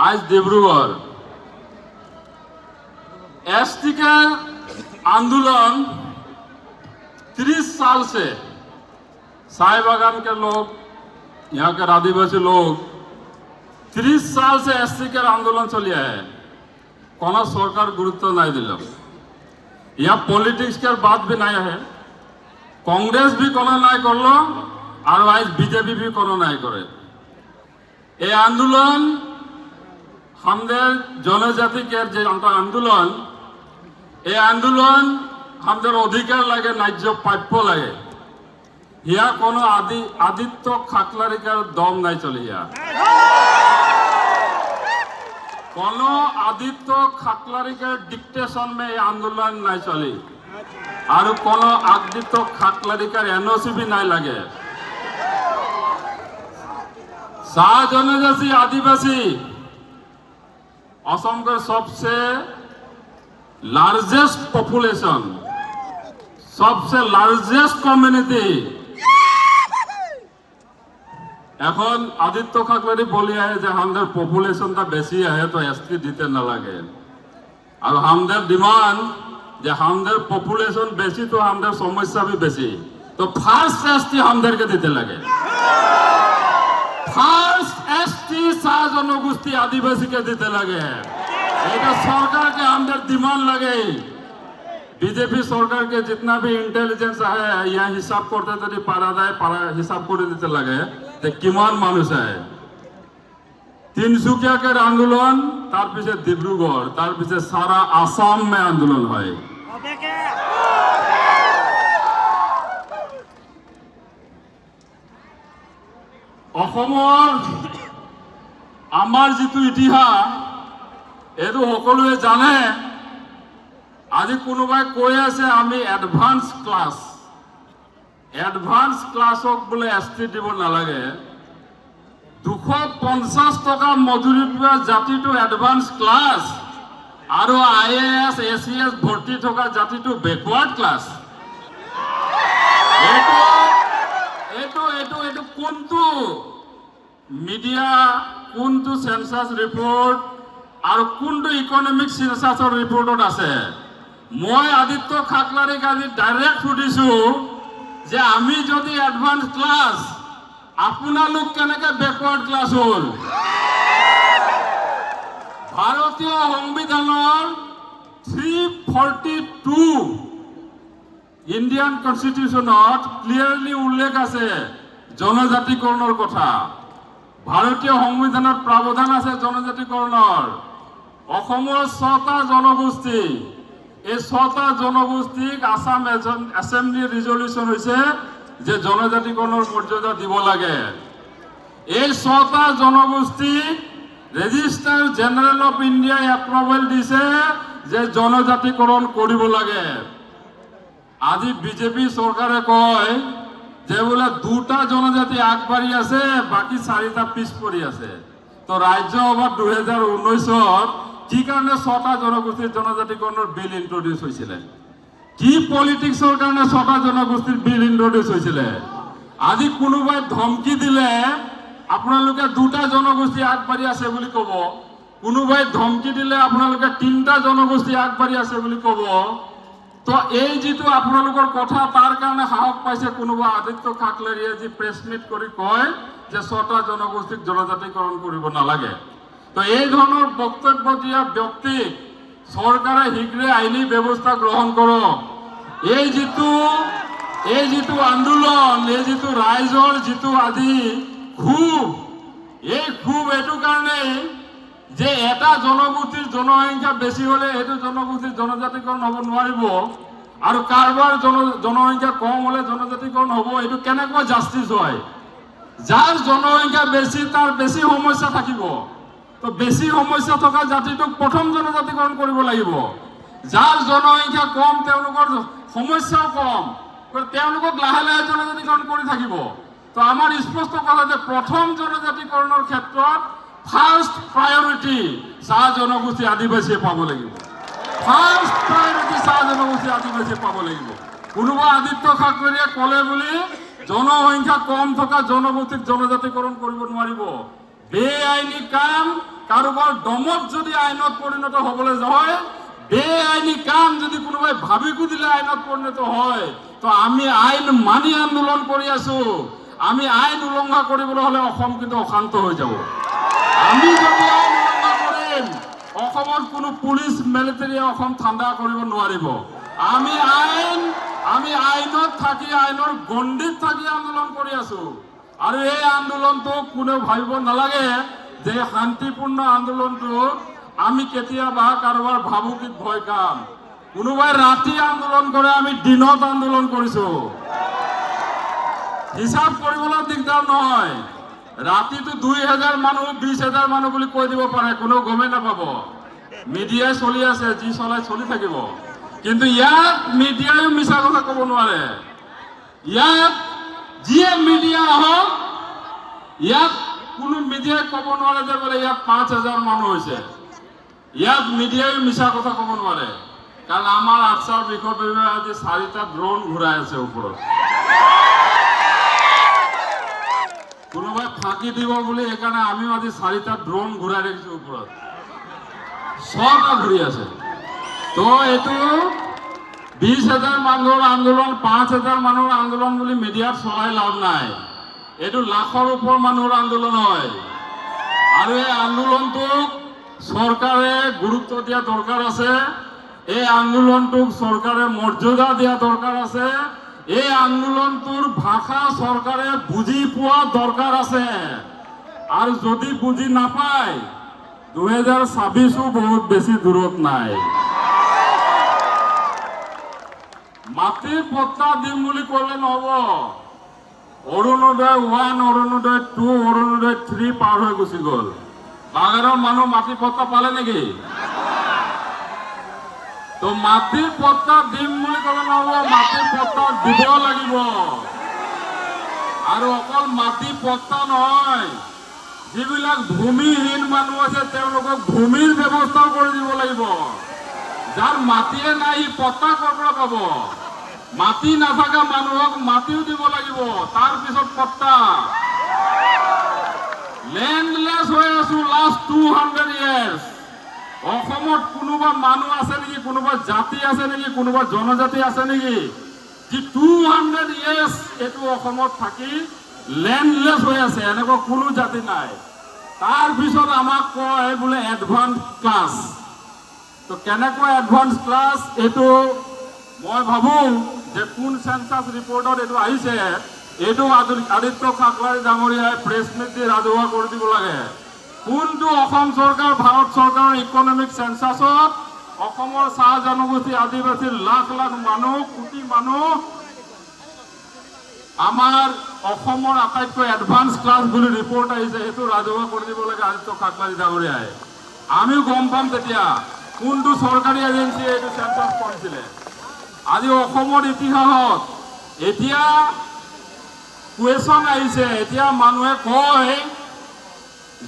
आज डिब्रूगढ़ एसटी का आंदोलन 30 साल से साय बागान के लोग यहाँ के आदिवासी लोग 30 साल से एसटी के आंदोलन चलिए है কোনো সরকার গুরুত্ব নাই দিল यहाँ पॉलिटिक्स के बात भी नहीं है कांग्रेस भी কোনো নাই করলো আর আজ বিজেপি भी কোনো নাই করে এই আন্দোলন আমাদের জনজাতিকে যে একটা আন্দোলন, এই আন্দোলন আমাদের অধিকার লাগে, ন্যায্য প্রাপ্য লাগে। ইয়া কোনো আদি, আদিত্য খাকলারিকার দম নাই চলে ইয়া কোন আদিত্য খাকলারিকার ডিকটেশন মে এই আন্দোলন নাই চলে। আর কোন আদিত্য খাকলারিকার এনওসি भी নাই লাগে। শাহ জনজাতি আদিবাসী असम का सबसे लार्जेस्ट पॉपुलेशन सबसे लार्जेस्ट कम्युनिटी এখন আদিত্য খাকলারি বলি আহে যে আমাদের পপুলেশনটা বেশি আহে তো এসটি দিতে না লাগে আর আমাদের ডিমান্ড যে আমাদের পপুলেশন বেশি তো আমাদের সমস্যা भी বেশি তো ফার্স্ট এসটি আমাদেরকে দিতে লাগে ফার্স্ট এসটি শাহ জনগোষ্ঠী আদিবাসীকে দিতে লাগে এটা সরকারকে আমাদের ডিমান্ড লাগে বিজেপি সরকারকে जितना भी इंटेलिजेंस है यहाँ हिसाब করতে যদি পারা যায় পারা হিসাব করে দিতে লাগে যে কিমান মানুষ আছে তিনসুকিয়াকের আন্দোলন তার পিছে ডিব্রুগড় তার পিছে সারা আসাম মে আন্দোলন হয় অসমৰ আমাৰ যিটো ইতিহাস এইটো সকলোৱে জানে, আজি কোনোবাই কৈ আছে আমি এডভান্স ক্লাছ এডভান্স ক্লাছক বোলে এছ টি দিব নালাগে। দুশ পঞ্চাছ টকা মজুৰি পোৱা জাতিটো এডভান্স ক্লাছ আৰু I A S A C S ভৰ্তি থকা জাতিটো বেকৱাৰ্ড ক্লাছ এইটো এইটো এইটো এইটো কোনটো? মিডিয়া কোনটো চেঞ্চাছ ৰিপৰ্ট আৰু কোনটো ইকনমিক চেঞ্চাছৰ ৰিপৰ্টত আছে? মই আদিত্য খাকলাৰীক আজি ডাইৰেক্ট সুধিছো যে আমি যদি এডভান্স ক্লাছ আপোনালোক কেনেকে বেকৱাৰ্ড ক্লাছ হ'ল? ভাৰতীয় সংবিধানৰ থ্ৰী ফৰ্টি টু ইণ্ডিয়ান কনষ্টিটিউশ্যনত ক্লিয়াৰলি উল্লেখ আছে জনজাতিকৰণৰ কথা। ভাৰতীয় সংবিধানত প্ৰাৱধান আছে জনজাতিকৰণৰ। অসমৰ ছটা জনগোষ্ঠী, এই ছটা জনগোষ্ঠীক আসাম এছেম্বলি ৰিজলিউশ্যন হৈছে যে জনজাতিকৰণৰ মৰ্যাদা দিব লাগে। এই ছটা জনগোষ্ঠীক ৰেজিষ্টাৰ জেনেৰেল অফ ইণ্ডিয়াই এপ্ৰুভেল দিছে যে জনজাতিকৰণ কৰিব লাগে। আজি বিজেপি চৰকাৰে কয় যে বোলে দুটা জনজাতি আগবাঢ়ি আছে, বাকী চাৰিটা পিছ পৰি আছে। তো ৰাজ্যসভাত দুহেজাৰ ঊনৈছত কি কাৰণে ছটা জনগোষ্ঠীৰ জনজাতিকৰণৰ বিল ইন্ট্ৰডিউচ হৈছিলে? কি পলিটিক্সৰ কাৰণে ছটা জনগোষ্ঠীৰ বিল ইন্ট্ৰডিউচ হৈছিলে? আজি কোনোবাই ধমকি দিলে, আপোনালোকে দুটা জনগোষ্ঠী আগবাঢ়ি আছে বুলি ক'ব। কোনোবাই ধমকি দিলে, আপোনালোকে তিনিটা জনগোষ্ঠী আগবাঢ়ি আছে বুলি ক'ব। তো এই যিটো আপোনালোকৰ কথা, তাৰ কাৰণে সাহস পাইছে কোনোবা আদিত্য কাকলেৰীয়ে যি প্ৰেছ মিট কৰি কয় যে ছটা জনগোষ্ঠীক জনজাতিকৰণ কৰিব নালাগে। তো এই ধৰণৰ বক্তব্য দিয়া ব্যক্তিক চৰকাৰে শীঘ্ৰে আইনী ব্যৱস্থা গ্ৰহণ কৰক। এই যিটো এই যিটো আন্দোলন, এই যিটো ৰাইজৰ যিটো আজি ক্ষোভ, এই ক্ষোভ এইটো কাৰণেই যে এটা জনগোষ্ঠীৰ জনসংখ্যা বেছি হলে সেইটো জনগোষ্ঠীৰ জনজাতিকৰণ হ'ব নোৱাৰিব আৰু কাৰোবাৰ জন, জনসংখ্যা কম হলে জনজাতিকৰণ হ'ব, এইটো কেনেকুৱা জাষ্টিছ হয়? যাৰ জনসংখ্যা বেছি, তাৰ বেছি সমস্যা থাকিব। তো বেছি সমস্যা থকা জাতিটোক প্ৰথম জনজাতিকৰণ কৰিব লাগিব। যাৰ জনসংখ্যা কম, তেওঁলোকৰ সমস্যাও কম তেওঁলোকক লাহে লাহে জনজাতিকৰণ কৰি থাকিব। তো আমাৰ স্পষ্ট কথা যে প্ৰথম জনজাতিকৰণৰ ক্ষেত্ৰত ফাৰ্ষ্ট প্ৰায়ৰিটি চাহ জনগোষ্ঠী আদিবাসীয়ে পাব লাগিব ফাৰ্ষ্ট প্ৰায়ৰিটি চাহ জনগোষ্ঠী আদিবাসীয়ে পাব লাগিব কোনোবা আদিত্য খাকৰীয়ে ক'লে বুলি জনসংখ্যা কম থকা জনগোষ্ঠীক জনজাতিকৰণ কৰিব নোৱাৰিব বেআইনী কাম কাৰোবাৰ দমত যদি আইনত পৰিণত হ'বলৈ হয় বেআইনী কাম যদি কোনোবাই ভাবি কুদিলে আইনত পৰিণত হয় তো আমি আইন মানি আন্দোলন কৰি আছো আমি আইন উলংঘা কৰিবলৈ হ'লে অসম কিন্তু অশান্ত হৈ যাব। আমি যদি আইন উলংঘা কৰিম অসমত কোনো পুলিচ মিলিটাৰীয়ে অসম ঠাণ্ডা কৰিব নোৱাৰিব। আমি আইন, আমি আইনত থাকি, আইনৰ গণ্ডিত থাকি আন্দোলন কৰি আছো। আৰু এই আন্দোলনটো কোনেও ভাবিব নালাগে যে শান্তিপূৰ্ণ আন্দোলনটো আমি কেতিয়াবা কাৰোবাৰ ভাবুকিত ভয় কাম কোনোবাই ৰাতি আন্দোলন কৰে, আমি দিনত আন্দোলন কৰিছো। হিচাপ কৰিবলৈ দিগদাৰ নহয় ৰাতিটো দুই হাজাৰ মানুহ বিশ হাজাৰ মানুহ বুলি কৈ দিব পাৰে কোনেও গমেই নাপাব মিডিয়াই চলি আছে যি চলাই চলি থাকিব। কিন্তু ইয়াত মিডিয়াইও মিছা কথা ক'ব নোৱাৰে। ইয়াত যিয়ে মিডিয়া আহক, ইয়াত কোনো মিডিয়াই ক'ব নোৱাৰে যে বোলে ইয়াত পাঁচ হাজাৰ মানুহ হৈছে। ইয়াত মিডিয়াই মিছা কথা ক'ব নোৱাৰে। কাৰণ আমাৰ আচাৰ বিষয় আজি চাৰিটা ড্ৰোন ঘূৰাই আছে ওপৰত। ফাঁকি দিব বুলি সেইকাৰণে আমিও আজি চাৰিটা ড্ৰোন ঘূৰাই ৰাখিছো ওপৰত ছটা ঘূৰি আছে। তো এইটো বিশ হাজাৰ মানুহৰ আন্দোলন, পাঁচ হাজাৰ মানুহৰ আন্দোলন বুলি মিডিয়াত চলাই লাভ নাই। এইটো লাখৰ ওপৰ মানুহৰ আন্দোলন হয়। আৰু এই আন্দোলনটোক চৰকাৰে গুৰুত্ব দিয়া দৰকাৰ আছে। এই আন্দোলনটোক চৰকাৰে মৰ্যাদা দিয়া দৰকাৰ আছে। এই আন্দোলনটোৰ ভাষা চৰকাৰে বুজি পোৱা দৰকাৰ আছে। আৰু যদি বুজি নাপায়, দুহেজাৰ ছাব্বিছো বহুত বেছি দূৰত নাই। মাটিৰ পট্টা দিম বুলি ক'লে নহ'ব। Orunodoi one, Orunodoi two, Orunodoi three পাৰ হৈ গুচি গ'ল। বাগানৰ মানুহ মাটি পট্টা পালে নেকি? তো মাটিৰ পট্টা দিম বুলি ক'লে নহ'ব মাটিৰ দিব লাগিব। আৰু অকল মাটি পট্টা নহয়, যিবিলাক ভূমিহীন মানুহ আছে, তেওঁলোকক ভূমিৰ ব্যৱস্থাও দিব লাগিব। যাৰ মাটিয়ে নাই, সি পট্টা পাব? মাটি নাথাকা মানুহক মাটিও দিব লাগিব, তাৰ পিছত পট্টা লেণ্ডলেছ হৈ আছো লাষ্ট টু হাণ্ড্ৰেড ইয়াৰ্ছ অসমত কোনোবা মানুহ আছে কোনোবা জাতি আছে নেকি? কোনোবা জনজাতি আছে নেকি? যি টু হাণ্ড্ৰেড ইয়াৰ্ছ এইটো অসমত থাকি লেণ্ডলেছ হৈ আছে, এনেকুৱা কোনো জাতি নাই। তাৰপিছত আমাক কয় বোলে এডভান্স ক্লাছ তো কেনেকুৱা এডভান্স ক্লাছ এইটো মই ভাবোঁ যে কোন চেঞ্চাছ ৰিপৰ্টত এইটো আহিছে, এইটো আদিত্য খাকলাৰী ডাঙৰীয়াই প্ৰেছ মিট দি ৰাজহুৱা কৰি দিব লাগে। কোনটো অসম চৰকাৰ, ভাৰত চৰকাৰৰ ইকনমিক চেঞ্চাছত অসমৰ চাহ জনগোষ্ঠী আদিবাসীৰ লাখ লাখ মানুহ, কোটি মানুহ। আমাৰ অসমৰ আটাইতকৈ এডভান্স ক্লাছ বুলি ৰিপৰ্ট আহিছে, সেইটো ৰাজহুৱা কৰি দিব লাগে আদিত্য খাকলাৰী ডাঙৰীয়াই। আমিও গম পাম তেতিয়া কোনটো চৰকাৰী এজেঞ্চিয়ে এইটো চেঞ্চাছ কৰিছিলে। আজি অসমৰ ইতিহাসত এতিয়া কুৱেশ্যন আহিছে, এতিয়া মানুহে কয়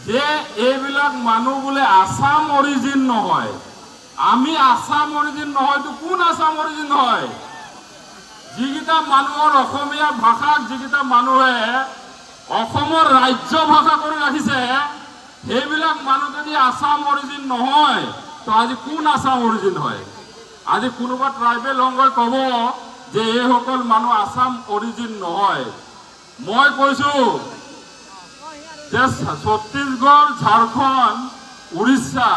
যে এইবিলাক মানুহ বোলে আছাম অৰিজিন নহয়। আমি আছাম অৰিজিন নহয়তো কোন আছাম অৰিজিন হয় যিকেইটা মানুহৰ অসমীয়া ভাষাক যিকেইটা মানুহে অসমৰ ৰাজ্য ভাষা কৰি ৰাখিছে, সেইবিলাক মানুহ যদি আছাম অৰিজিন নহয়, তো আজি কোন আছাম অৰিজিন হয়? আজি কোনোবা ট্ৰাইবেল অংগই ক'ব যে এইসকল মানুহ আসাম অৰিজিন নহয়। মই কৈছোঁ যে ছত্তীশগড়, ঝাৰখণ্ড, উৰিষ্যা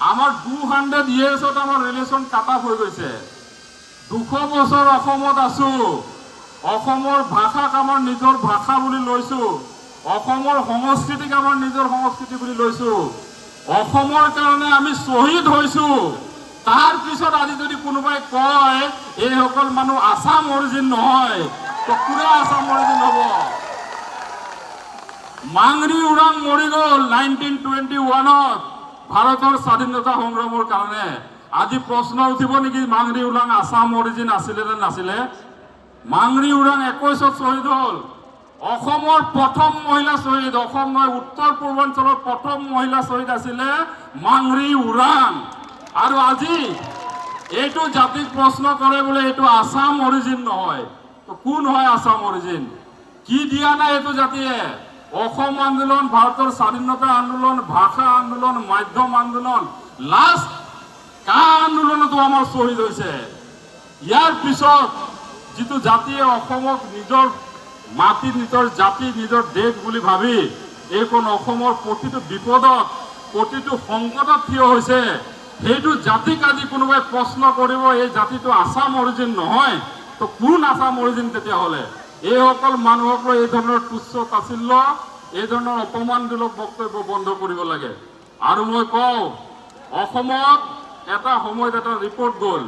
আমাৰ টু হাণ্ড্ৰেড ইয়েৰ্ছত আমাৰ ৰিলেশ্যন কাট অফ হৈ গৈছে। দুশ বছৰ অসমত আছো। অসমৰ ভাষাক আমাৰ নিজৰ ভাষা বুলি লৈছো। অসমৰ সংস্কৃতিক আমাৰ নিজৰ সংস্কৃতি বুলি লৈছো। অসমৰ কাৰণে আমি শ্বহীদ তাৰ পিছত আজি যদি কোনোবাই কয়, এইসকল মানুহ আছাম অৰিজিন নহয় তো কোনে আছাম অৰিজিন হ'ব? মাংৰি উৰাং মৰি গ'ল নাইনটিন টুৱেণ্টি ওৱানত ভাৰতৰ স্বাধীনতা সংগ্ৰামৰ কাৰণে আজি প্ৰশ্ন উঠিব নেকি, মাংৰি উৰাং আছাম অৰিজিন আছিলে নে নাছিলে? মাংৰি উৰাং একৈছত শ্বহীদ হ'ল। অসমৰ প্ৰথম মহিলা শ্বহীদ, অসম নহয়, উত্তৰ পূৰ্বাঞ্চলৰ প্ৰথম মহিলা শ্বহীদ আছিলে মাংৰি উৰাং আৰু আজি এইটো জাতিক প্ৰশ্ন কৰে বোলে, এইটো আছাম অৰিজিন নহয়। কোন হয় আছাম অৰিজিন কি দিয়া নাই এইটো জাতিয়ে? অসম আন্দোলন, ভাৰতৰ স্বাধীনতা আন্দোলন, ভাষা আন্দোলন, মাধ্যম আন্দোলন, লাষ্ট কা আন্দোলনতো আমাৰ শ্বহীদ হৈছে। ইয়াৰ পিছত যিটো জাতিয়ে নিজৰ মাটি, নিজৰ জাতি, নিজৰ দেশ বুলি ভাবি এইখন অসমৰ প্ৰতিটো বিপদত, প্ৰতিটো সংকটত থিয় হৈছে, সেইটো জাতিক আজি কোনোবাই প্ৰশ্ন কৰিব, এই জাতিটো আছাম অৰিজিন নহয়, তো কোন আছাম অৰিজিন তেতিয়াহ'লে? এইসকল মানুহক লৈ এই ধৰণৰ তুচ্ছ তাচিল্য এই ধৰণৰ অপমানমূলক বক্তব্য বন্ধ কৰিব লাগে। আৰু মই কওঁ, অসমত এটা সময়ত এটা ৰিপৰ্ট গ'ল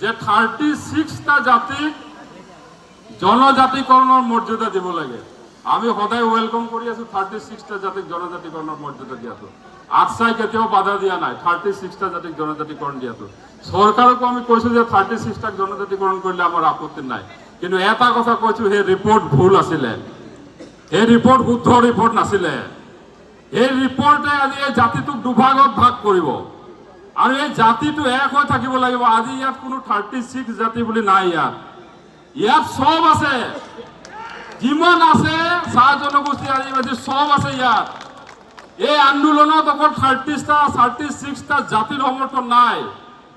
যে থাৰ্টি ছিক্সটা জাতিক জনজাতিকৰণৰ মৰ্যাদা দিব লাগে। আমি সদায় ৱেলকাম কৰি আছো থাৰ্টি ছিক্সটা জাতিক জনজাতিকৰণৰ মৰ্যাদা দিয়াটো। আটচাই কেতিয়াও বাধা দিয়া নাই থাৰ্টি ছিক্সটা জাতিক জনজাতিকৰণ দিয়াটো। চৰকাৰকো আমি কৈছো যে থাৰ্টি ছিক্সটাক জনজাতিকৰণ কৰিলে আমাৰ আপত্তি নাই। কিন্তু এটা কথা কৈছো সেই ৰিপৰ্ট ভুল আছিলে। সেই ৰিপৰ্ট শুদ্ধ ৰিপৰ্ট নাছিলে। এই ৰিপৰ্টে আজি এই জাতিটোক দুভাগত ভাগ কৰিব। আৰু এই জাতিটো এক হৈ থাকিব লাগিব। আজি ইয়াত কোনো থাৰ্টি ছিক্স জাতি বুলি নাই ইয়াত। ইয়াত চব আছে। যিমান আছে, চাহ জনগোষ্ঠী আদিবাসী চব আছে ইয়াত। এই আন্দোলনত অকল থাৰ্টিটা থাৰ্টি ছিক্সটা জাতিৰ সমৰ্থন নাই।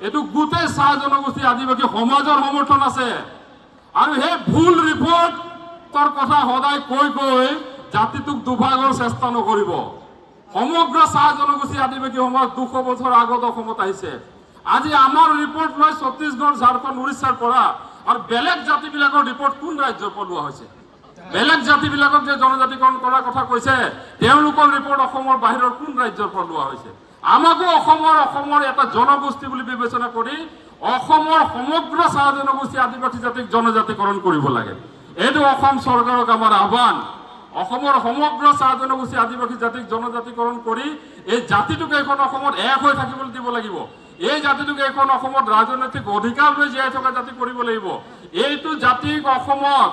এইটো গোটেই চাহ জনগোষ্ঠী আদিবাসী সমাজৰ সমৰ্থন আছে। আৰু সেই ভুল ৰিপৰ্টৰ কথা সদায় কৈ কৈ জাতিটোক দুভাগৰ চেষ্টা নকৰিব। সমগ্ৰ চাহ জনগোষ্ঠী আদিবাসী সমাজ দুশ বছৰ আগত অসমত আহিছে। আজি আমাৰ ৰিপৰ্ট লৈ ছত্তীশগড়, ঝাৰখণ্ড, উৰিষ্যাৰ পৰা। আৰু বেলেগ জাতিবিলাকৰ ৰিপৰ্ট কোন ৰাজ্যৰ পৰা লোৱা হৈছে? বেলেগ জাতিবিলাকক যে জনজাতিকৰণ কৰাৰ কথা কৈছে, তেওঁলোকৰ ৰিপৰ্ট অসমৰ বাহিৰৰ কোন ৰাজ্যৰ পৰা লোৱা হৈছে? আমাকো অসমৰ অসমৰ এটা জনগোষ্ঠী বুলি বিবেচনা কৰি অসমৰ সমগ্ৰ চাহ জনগোষ্ঠী আদিবাসী জাতিক জনজাতিকৰণ কৰিব লাগে। এইটো অসম চৰকাৰক আমাৰ আহ্বান। অসমৰ সমগ্ৰ চাহ জনগোষ্ঠী আদিবাসী জাতিক জনজাতিকৰণ কৰি এই জাতিটোক এইখন অসমত এক হৈ থাকিবলৈ দিব লাগিব। এই জাতিটোক এইখন অসমত ৰাজনৈতিক অধিকাৰ লৈ জীয়াই থকা জাতি কৰিব লাগিব। এইটো জাতিক অসমত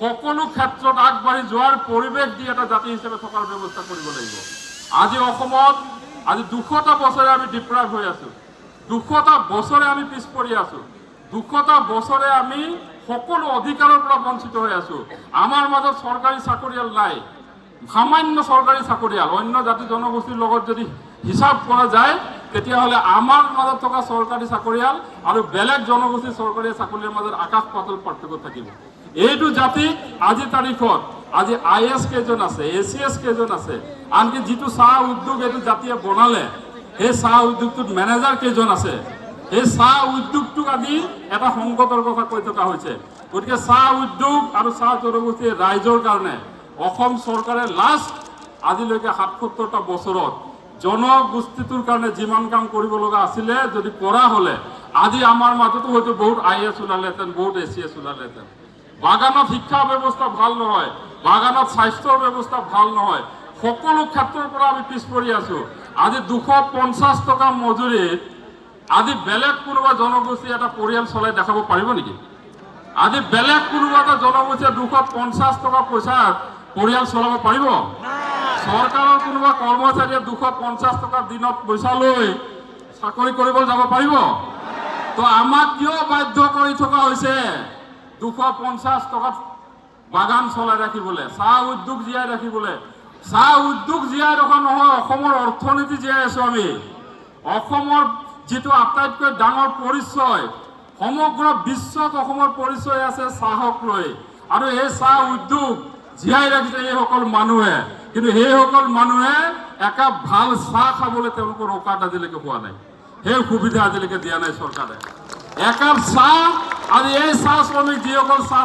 সকলো ক্ষেত্ৰত আগবাঢ়ি যোৱাৰ পৰিৱেশ দি এটা জাতি হিচাপে থকাৰ ব্যৱস্থা কৰিব লাগিব। আজি অসমত আজি দুশটা বছৰে আমি ডিপ্ৰাইভ হৈ আছো। দুশটা বছৰে আমি পিছ পৰি আছো। দুশটা বছৰে আমি সকলো অধিকাৰৰ পৰা বঞ্চিত হৈ আছো। আমাৰ মাজত চৰকাৰী চাকৰিয়াল নাই। সামান্য চৰকাৰী চাকৰিয়াল, অন্য জাতি জনগোষ্ঠীৰ লগত যদি হিচাপ কৰা যায়, তেতিয়াহ'লে আমাৰ মাজত থকা চৰকাৰী চাকৰিয়াল আৰু বেলেগ জনগোষ্ঠীৰ চৰকাৰী চাকৰিয়াৰ মাজত আকাশ পাতল পাৰ্থক্য থাকিব। এইটো জাতিক আজি তাৰিখত, আজি আই এছ কেইজন আছে, এ চি এছ কেইজন আছে। আনকি যিটো চাহ উদ্যোগ এইটো জাতিয়ে বনালে সেই চাহ উদ্যোগটোত মেনেজাৰ কেইজন আছে? এই চাহ উদ্যোগটোক আজি এটা সংকটৰ কথা কৈ থকা হৈছে। গতিকে চাহ উদ্যোগ আৰু চাহ জনগোষ্ঠীৰ ৰাইজৰ কাৰণে অসম চৰকাৰে লাষ্ট আজিলৈকে সাতসত্তৰটা বছৰত জনগোষ্ঠীটোৰ কাৰণে যিমান কাম কৰিব লগা আছিলে, যদি কৰা হ'লে, আজি আমাৰ মাজতো হয়তো বহুত আই এছ ওলালেহেঁতেন বহুত এ চি এছ ওলালেহেঁতেন বাগানত শিক্ষা ব্যৱস্থা ভালো নহয়, বাগানত স্বাস্থ্যৰ ব্যৱস্থা ভালো নহয়। সকলো ক্ষেত্ৰৰ পৰা আমি পিছ পৰি আছো। আজি দুশ পঞ্চাছ টকা মজুৰিত আজি বেলেগ কোনোবা জনগোষ্ঠী এটা পৰিয়াল চলাই দেখাব পাৰিব নেকি? আজি বেলেগ কোনোবা এটা জনগোষ্ঠীয়ে দুশ পঞ্চাছ টকা পইচাত পৰিয়াল চলাব পাৰিব? চৰকাৰৰ কোনোবা কৰ্মচাৰীয়ে দুশ পঞ্চাছ টকা দিনত পইচা লৈ চাকৰি কৰিবলৈ যাব পাৰিব? তো আমাক কিয় বাধ্য কৰি থকা হৈছে? দুশ পঞ্চাছ টকাত বাগান চলাই ৰাখিবলৈ, চাহ উদ্যোগ জীয়াই ৰাখিবলৈ চাহ উদ্যোগ জীয়াই ৰখা নহয় অসমৰ অৰ্থনীতি জীয়াই আছো আমি। অসমৰ যিটো আটাইতকৈ ডাঙৰ পৰিচয়, সমগ্ৰ বিশ্বত অসমৰ পৰিচয় আছে চাহক লৈ। আৰু এই চাহ উদ্যোগ জীয়াই ৰাখিছে এইসকল মানুহে। কিন্তু সেইসকল মানুহে একাপ ভালো চাহ খাবলৈ তেওঁলোকৰ অকাত আজিলৈকে পোৱা নাই। সেই সুবিধা আজিলৈকে দিয়া নাই চৰকাৰে। একাপ চাহ আৰু এই চাহ শ্ৰমিক যিসকল চাহ